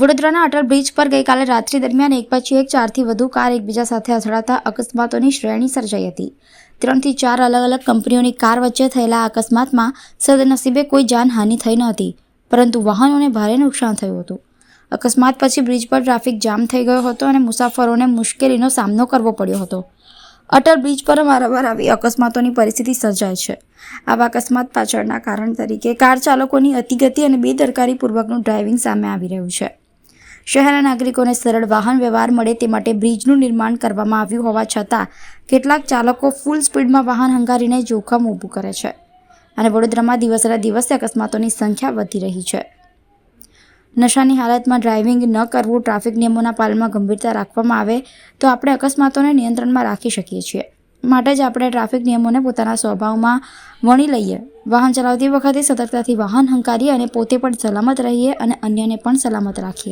વડોદરાના અટલ બ્રિજ પર ગઈકાલે રાત્રિ દરમિયાન એક પછી એક ચારથી વધુ કાર એકબીજા સાથે અથડાતા અકસ્માતોની શ્રેણી સર્જાઈ હતી. ત્રણથી ચાર અલગ અલગ કંપનીઓની કાર વચ્ચે થયેલા અકસ્માતમાં સદનસીબે કોઈ જાનહાનિ થઈ ન હતી, પરંતુ વાહનોને ભારે નુકસાન થયું હતું. અકસ્માત પછી બ્રિજ પર ટ્રાફિક જામ થઈ ગયો હતો અને મુસાફરોને મુશ્કેલીનો સામનો કરવો પડ્યો હતો. અટલ બ્રિજ પર વારંવાર આવી અકસ્માતોની પરિસ્થિતિ સર્જાય છે. આવા અકસ્માત પાછળના કારણ તરીકે કાર ચાલકોની અતિગતિ અને બેદરકારીપૂર્વકનું ડ્રાઇવિંગ સામે આવી રહ્યું છે. શહેરના નાગરિકોને સરળ વાહન વ્યવહાર મળે તે માટે બ્રિજનું નિર્માણ કરવામાં આવ્યું હોવા છતાં, કેટલાક ચાલકો ફૂલ સ્પીડમાં વાહન હંગારીને જોખમ ઊભું કરે છે. અને વડોદરામાં દિવસે દિવસે અકસ્માતોની સંખ્યા વધી રહી છે. નશાની હાલતમાં ડ્રાઇવિંગ ન કરવું, ટ્રાફિક નિયમોના પાલનમાં ગંભીરતા રાખવામાં આવે, તો આપણે અકસ્માતોને નિયંત્રણમાં રાખી શકીએ છીએ. માટે જ આપણે ટ્રાફિક નિયમોને પોતાના સ્વભાવમાં વણી લઈએ. વાહન ચલાવતી વખતે સતર્કતાથી વાહન હંકારીએ અને પોતે પણ સલામત રહીએ અને અન્યને પણ સલામત રાખીએ.